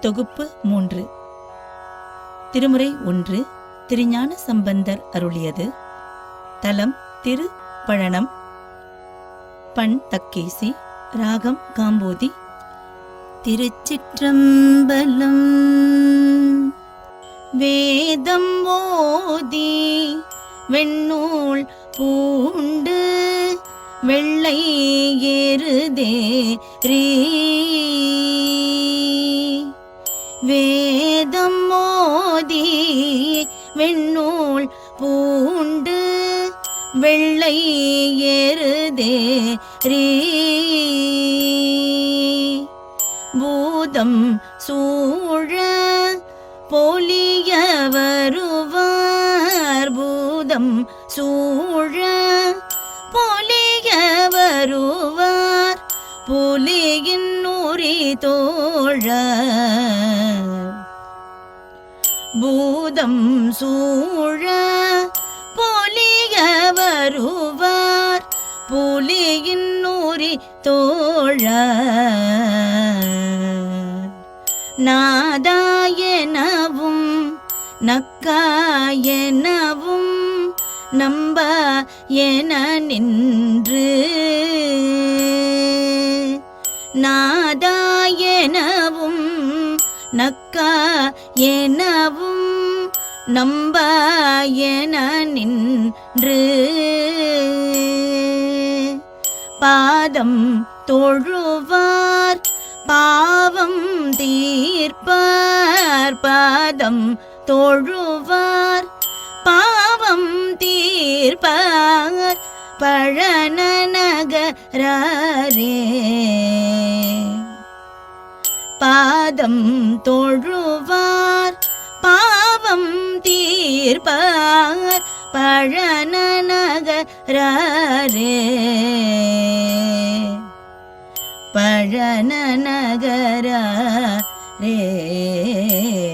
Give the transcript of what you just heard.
தொகுப்பு மூன்று. திருமுறை ஒன்று திருஞான சம்பந்தர் அருளியது. தலம் திரு பழனம். பண் தக்கேசி ராகம் காம்போதி. திருச்சிற்றம்பலம். வேதம் ஓதி வெண்ணூல் பூண்டு வெள்ளை ஏறுதேரீ வேதம் மோதி வெண்ணூல் பூண்டு வெள்ளை ஏறுதே பூதம் சூழ பொலிய வருவார் பூதம் சூழ பொலிய வருவார் புலியின் நூறி தோழ. பூதம் சூழ பொலிய வருவார் புலியின் நூறி தோழ. நாதாயனவும் நக்காயனவும் நம்ப என நின்று. நான் நக்கா எனவும் நம்பாயன நின்று. பாதம் தொழுவார் பாவம் தீர்ப்பார். பாதம் தொழுவார் பாவம் தீர்ப்பார். பழன நகரே பாதம் தொழுவார். பாவம் தீர்ப்பார். பழன நகரே